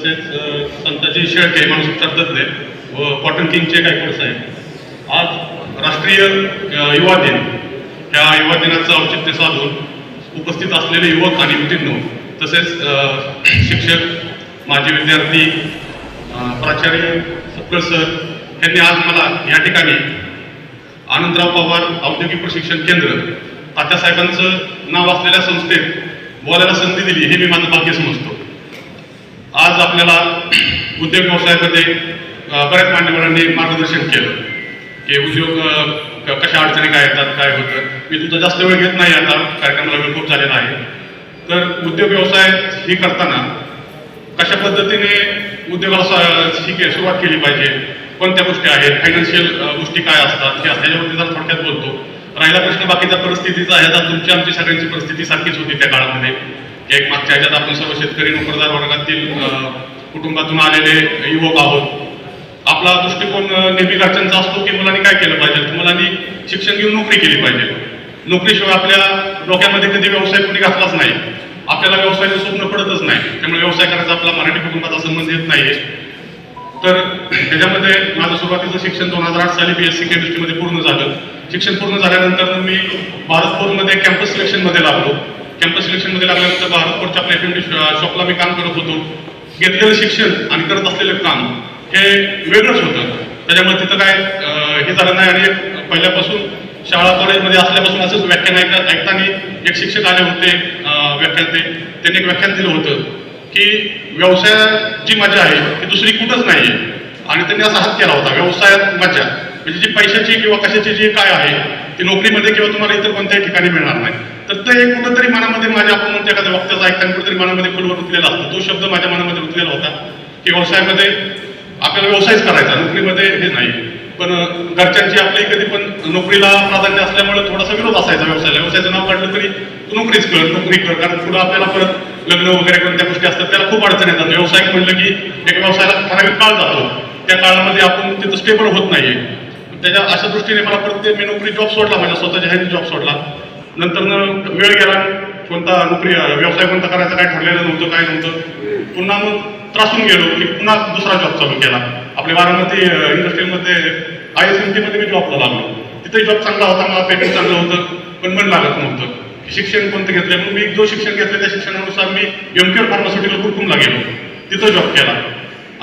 तसेच अ, संताजी शेळके मानसोपचार तज्ज्ञ व कॉटन किंगचे गायकवाड साहेब आज राष्ट्रीय युवा दिन. ह्या युवा दिनाचं औचित्य साधून उपस्थित असलेले युवक आणि युवतींनो तसेच शिक्षक माजी विद्यार्थी प्राचार्य सप्कर सर यांनी आज मला या ठिकाणी आनंदराव पवार औद्योगिक प्रशिक्षण केंद्र तात्यासाहेबांचं नाव असलेल्या संस्थेत बोलायला संधी दिली हे मी माझं भाग्य समजतो. आज आपल्याला उद्योग व्यवसायामध्ये बऱ्याच मान्यवरांनी मार्गदर्शन केलं. की उद्योग कशा अडचणी काय येतात काय होतं. मी तुझा जास्त वेळ घेत नाही आता कार्यक्रमाला वेळ खूप झालेला आहे. तर उद्योग व्यवसाय ही करताना कशा पद्धतीने उद्योगाला के- सुरुवात केली पाहिजे कोणत्या गोष्टी आहेत फायनान्शियल गोष्टी काय असतात हे असल्याच्यावरती जर थोडक्यात बोलतो. राहिला प्रश्न बाकीच्या परिस्थितीचा ह्याचा तुमची आमची सगळ्यांची परिस्थिती सारखीच होती त्या काळामध्ये. एक मागच्या ह्याच्यात आपण सर्व शेतकरी नोकरदार वर्गातील कुटुंबातून आलेले युवक आहोत. आपला दृष्टिकोन नेहमी घरच्यांचा असतो की मुलांनी काय केलं पाहिजे? मुलांनी शिक्षण घेऊन नोकरी केली पाहिजे. नोकरीशिवाय आपल्या डोक्यामध्ये कधी व्यवसाय कुणी घातलाच नाही. आपल्याला व्यवसायाचं स्वप्न पडतच नाही. त्यामुळे व्यवसाय करायचा आपला मराठी कुटुंबाचा संबंध येत नाही तर त्याच्यामध्ये माझं सुरुवातीचं शिक्षण दोन हजार आठ साली बी एस सी केमिस्ट्रीमध्ये पूर्ण झालं. शिक्षण पूर्ण झाल्यानंतर मी भारतपूरमध्ये कॅम्पस सिलेक्शनमध्ये लागलो. कॅम्पस सिलेक्शनमध्ये लागल्यानंतर भारतपूरच्या आपल्या एफ शॉपला मी काम करत होतो. घेतलेलं शिक्षण आणि करत असलेलं काम हे वेगळंच होतं. त्याच्यामुळे तिथं काय हे झालं नाही आणि पहिल्यापासून शाळा कॉलेजमध्ये असल्यापासून असंच व्याख्यान ऐकत ऐकताना एक शिक्षक आले होते व्याख्यान ते. त्यांनी एक व्याख्यान दिलं होतं की व्यवसायाची मजा आहे ती दुसरी कुठंच नाही आहे आणि त्यांनी असा हात केला होता व्यवसायात मजा. म्हणजे जी पैशाची किंवा कशाची जी काय आहे ती नोकरीमध्ये किंवा तुम्हाला इतर कोणत्याही ठिकाणी मिळणार नाही. तर ते एक कुठंतरी मनामध्ये माझ्या आपण म्हणतो एखाद्या वक्त्याचा ऐकताना कुठेतरी मनामध्ये खोलवर रुतलेला असतो. तो शब्द माझ्या मनामध्ये रुतलेला होता. की व्यवसायामध्ये आपल्याला व्यवसायच करायचा नोकरीमध्ये हे नाही. पण घरच्यांची आपली कधी पण नोकरीला प्राधान्य असल्यामुळे थोडासा विरोध असायचा व्यवसायाला. व्यवसायाचं नाव काढलं तरी तू नोकरीच कर नोकरी कर. कारण पुढं आपल्याला परत लग्न वगैरे कोणत्या गोष्टी असतात त्याला खूप अडचण येतात. व्यवसाय म्हणलं की एक व्यवसायाला ठराविक काळ जातो. त्या काळामध्ये आपण तिथं स्टेबल होत नाहीये. त्याच्या अशा दृष्टीने मला प्रत्येक मी नोकरी जॉब सोडला माझ्या स्वतःच्या ह्याने जॉब सोडला. नंतर वेळ गेला कोणता नोकरी व्यवसाय कोणता करायचा काय ठरलेलं नव्हतं काय नव्हतं. पुन्हा मग त्रासून गेलो की पुन्हा दुसरा जॉब चालू केला. आपल्या बारामती इंडस्ट्रीमध्ये आय एस एम टीमध्ये मी जॉबला लागलो. तिथे जॉब चांगला होता मला पेमेंट चांगलं होतं पण मन लागत नव्हतं. शिक्षण कोणतं घेतलं मग मी जो शिक्षण घेतलं त्या शिक्षणानुसार मी एम केअर फार्मास्युटिकल कुरकुमला गेलो तिथं जॉब केला.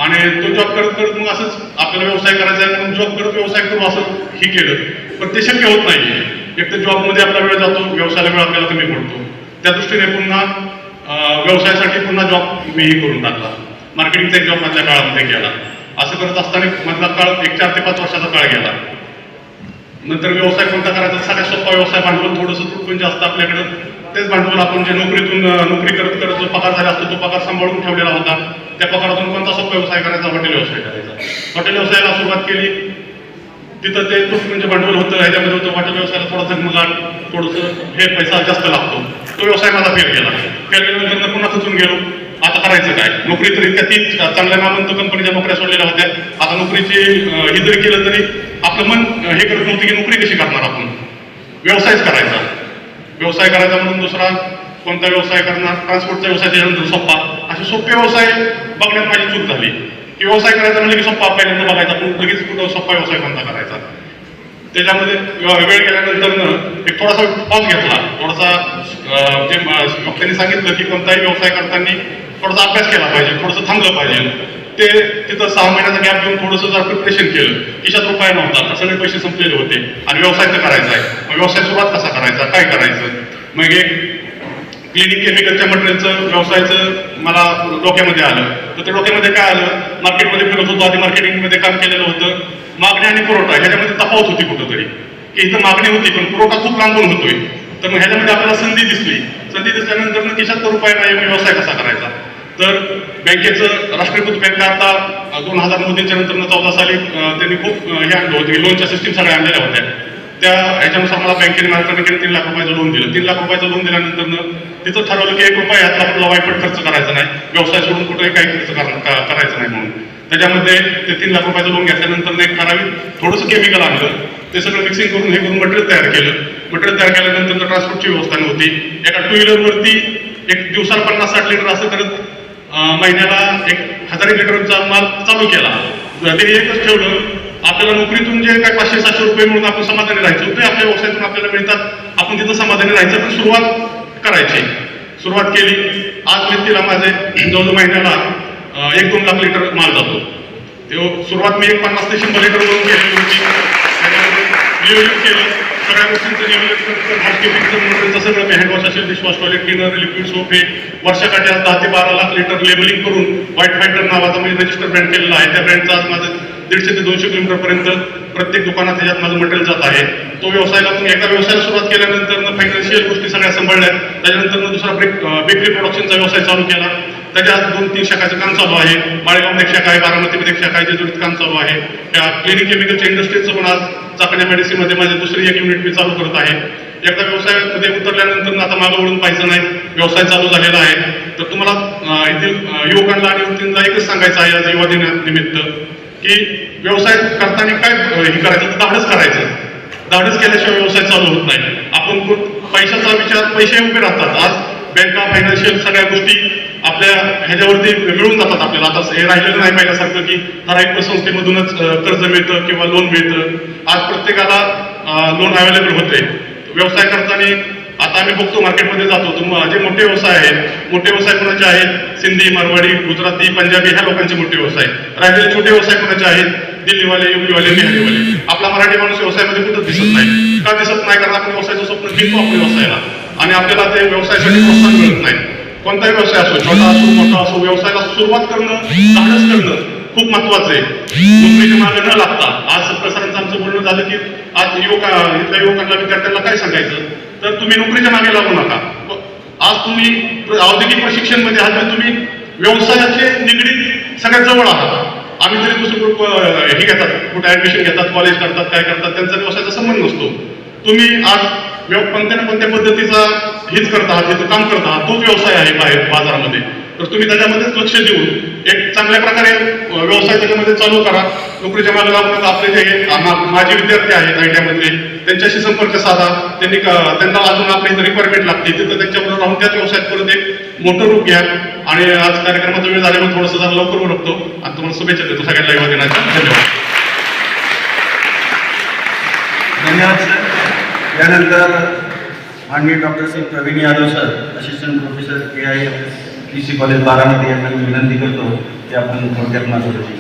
आणि तो जॉब करत करत मग असंच आपल्याला व्यवसाय करायचा आहे म्हणून जॉब करत व्यवसाय करू असं हे केलं. पण ते शक्य होत नाही एक तर जॉबमध्ये आपला वेळ जातो व्यवसायाला वेळ आपल्याला कमी पडतो. त्या दृष्टीने पुन्हा व्यवसायासाठी पुन्हा जॉब मी हे करून टाकला. मार्केटिंगचा एक जॉब मधल्या काळामध्ये गेला असं करत असताना मधला काळ एक चार ते पाच वर्षाचा काळ गेला. नंतर व्यवसाय कोणता करायचा? सगळ्यात सोपा व्यवसाय भांडवल थोडंसं तुटून म्हणजे जास्त आपल्याकडं. तेच भांडवल आपण जे नोकरीतून नोकरी करत करत जो पगार झाला असतो तो पगार सांभाळून ठेवलेला होता. त्या पगारातून कोणता सोपा व्यवसाय करायचा? हॉटेल व्यवसाय करायचा. हॉटेल व्यवसायाला सुरुवात केली. तिथं ते खूप म्हणजे भांडवल होतं ह्याच्यामध्ये होतं हॉटेल व्यवसायाला थोडा झगमगाट थोडंसं हे पैसा जास्त लागतो. तो व्यवसाय माझा फेल गेला. फेल गेल्यानंतर पुन्हा खचून गेलो. आता करायचं काय? नोकरी तरी त्या तीन चांगल्या नामवंत कंपनीच्या नोकऱ्या सोडलेल्या होत्या. आता नोकरीची अं, हे जरी केलं तरी आपलं मन हे करत नव्हतं की नोकरी कशी करणार आपण? व्यवसायच करायचा. व्यवसाय करायचा म्हणून दुसरा कोणता व्यवसाय करणार? ट्रान्सपोर्टचा व्यवसाय त्याच्यानंतर सोप्पा असे सोपे व्यवसाय बघण्यात माझी चूक झाली. की व्यवसाय करायचा म्हणजे की सोप्पा पहिल्यांदा बघायचा. पण लगेच कुठं सोपा व्यवसाय कोणता करायचा. त्याच्यामध्ये वेळ गेल्यानंतर एक थोडासा पॉज घेतला. थोडासा जे म- त्यांनी सांगितलं की कोणताही व्यवसाय करताना थोडासा अभ्यास केला पाहिजे थोडंसं थांबलं पाहिजे. ते तिथं सहा महिन्याचा गॅप घेऊन थोडंसं जर प्रिपरेशन केलं. खिशात रुपये नव्हता तर सगळे पैसे संपलेले होते. आणि व्यवसाय तर करायचा आहे. मग व्यवसाय सुरुवात कसा करायचा? काय करायचं? मग एक क्लिनिक केमिकलच्या मटेरियलचं व्यवसायाचं मला डोक्यामध्ये आलं. तर ते डोक्यामध्ये काय आलं? मार्केटमध्ये फिरत होतो आधी मार्केटिंगमध्ये काम केलेलं होतं. मागणी आणि पुरवठा ह्याच्यामध्ये तफावत होती कुठंतरी. की इथं मागणी होती पण पुरवठा खूप लांबून होतोय. तर मग ह्याच्यामध्ये आपल्याला संधी दिसली. संधी दिसल्यानंतर मग तर रुपये नाही मग व्यवसाय कसा करायचा? तर बँकेचं राष्ट्रीयकृत बँक आता दोन हजार मोदींच्या नंतर चौदा साली त्यांनी खूप हे आणलं होतं. लोनच्या सिस्टीम सगळ्या आणलेल्या होत्या. त्या ह्याच्यानुसार मला बँकेने महाराष्ट्र बँकेने तीन लाख रुपयाचं लोन दिलं. तीन लाख रुपयाचं लोन दिल्यानंतर तिथं ठरवलं की एक रुपया यातला आपला वाईपट खर्च करायचा नाही. व्यवसाय सोडून कुठेही काही खर्च करायचं करायचा नाही म्हणून. त्याच्यामध्ये ते तीन लाख रुपयाचं लोन घेतल्यानंतर एक ठराविक थोडंसं केमिकल आणलं. ते सगळं मिक्सिंग करून हे करून मटेरियल तयार केलं. मटेरियल तयार केल्यानंतर ट्रान्सपोर्टची व्यवस्था नव्हती. एका टू व्हीलरवरती एक दिवसाला पन्नास साठ लिटर असं करत महिन्याला एक हजार लिटरचा माल चालू केला. ते एकच ठेवलं. आपल्याला नोकरीतून जे काय पाचशे सातशे रुपये म्हणून आपण समाधानी राहायचो ते आपल्या व्यवसायातून आपल्याला मिळतात. आपण तिथं समाधानी राहायचं पण सुरुवात करायची. सुरुवात केली. आज व्यक्तीला माझे जवळजवळ महिन्याला एक दोन लाख लिटर माल जातो. ते सुरुवात मी एक पन्नास ते शंभर लिटर म्हणून केलेली होती. नियोजन केलं. सगळ्या गोष्टींचं नियोजन करतं हाऊसकीपिंगचं मोटरचं सगळं हँडवॉश असेल dishwash toilet cleaner liquid soap हे वर्षाकाठी आज दहा ते बारा लाख लिटर लेबलिंग करून व्हाईट फायटर नावाचा मी रजिस्टर ब्रँड केलेला आहे. त्या ब्रँडचा आज माझं दीडशे ते दोनशे किलोमीटरपर्यंत प्रत्येक दुकानात त्याच्यात माझं मटेरियल जात आहे. तो व्यवसायाला पण एका व्यवसायाला सुरुवात केल्यानंतर फायनान्शियल गोष्टी सगळ्या सांभाळल्या त्याच्यानंतर दुसरा ब्रेक बेकरी प्रोडक्शनचा व्यवसाय चालू केला. त्याच्यात दोन तीन शाखाचं काम चालू आहे. माळेगावमध्ये एक शाखा आहे बारामतीमध्ये एक शाखा आहे जेजुरीत काम चालू आहे. त्या क्लिनिक केमिकलच्या इंडस्ट्रीचं पण आज चाकण्या मेडिसिनमध्ये माझी दुसरी एक युनिट मी चालू करत आहे. एकदा व्यवसायामध्ये उतरल्यानंतर आता मागं वळून पाहिजे नाही. व्यवसाय चालू झालेला आहे. तर तुम्हाला येथील युवकांना आणि युवतींना एकच सांगायचं आहे आज युवा दिनानिमित्त. की व्यवसाय करताना काय हे करायचं? धाडस करायचं. धाडस केल्याशिवाय व्यवसाय चालू होत नाही. आपण कोण- पैशाचा विचार पैसे उभे राहतात. आज बँका फायनान्शियल सगळ्या गोष्टी आपल्या ह्याच्यावरती मिळून जातात आपल्याला. आता हे राहिलेलं नाही पाहिल्यासारखं की ठराविक संस्थेमधूनच कर्ज मिळतं किंवा लोन मिळतं. आज प्रत्येकाला लोन अवेलेबल होते व्यवसाय करताना आता आम्ही बघतो मार्केटमध्ये जातो. मग जे मोठे व्यवसाय आहेत मोठे व्यवसाय कोणाचे आहेत? सिंधी मारवाडी गुजराती पंजाबी ह्या लोकांचे मोठे व्यवसाय राहिलेले छोटे व्यवसाय कोणाचे आहेत? दिल्लीवाले युपीवाले बिहारीवाले. आपला मराठी माणूस व्यवसायामध्ये कुठं दिसत नाही. का दिसत नाही? कारण आपण व्यवसायाचं स्वप्न घेतो आपल्या व्यवसायाला. आणि आपल्याला ते व्यवसायासाठी प्रोत्साहन मिळत नाही. कोणताही व्यवसाय असो छोटा असो मोठा असो व्यवसायाला सुरुवात करणं धाडस करणं खूप महत्वाचं आहे. नोकरीच्या मागे न लागता आज प्रसारांचं आमचं बोलणं झालं की आज युवका इथल्या युवकांना विद्यार्थ्यांना काय सांगायचं? तर तुम्ही नोकरीच्या मागे लागू नका. आज तुम्ही औद्योगिक प्रशिक्षणमध्ये आहात तर तुम्ही व्यवसायाचे निगडीत सगळ्यात जवळ आहात. आम्ही तरी दुसरं ग्रुप हे घेतात कुठे ऍडमिशन घेतात कॉलेज करतात काय करतात त्यांचा व्यवसायाचा संबंध नसतो. तुम्ही आज कोणत्या ना कोणत्या पद्धतीचा हेच करत आहात तिथं काम करत आहात तोच व्यवसाय आहे बाहेर बाजारामध्ये. तर तुम्ही त्याच्यामध्येच लक्ष देऊन एक चांगल्या प्रकारे व्यवसाय त्याच्यामध्ये चालू करा. नोकरीच्या मागे लागून आपले जे माझे विद्यार्थी आहेत आय टी त्यांच्याशी संपर्क साधा. त्यांनी त्यांना अजून आपली रिक्वायरमेंट लागते तिथं त्यांच्याबरोबर राहून त्याच व्यवसायात परत एक मोठं रूप घ्या. आणि आज कार्यक्रमाचा वेळ झाल्यामुळे थोडंसं जरा लवकर उरकतो आणि तुम्हाला शुभेच्छा देतो सगळ्यांना युवा दिनाच्या. धन्यवाद. धन्यवाद सर. यानंतर माननीय doctor Shri Pravin Yadav sir assistant professor K I. C college Baramati यांना मी विनंती करतो की आपण थोडक्यात माझं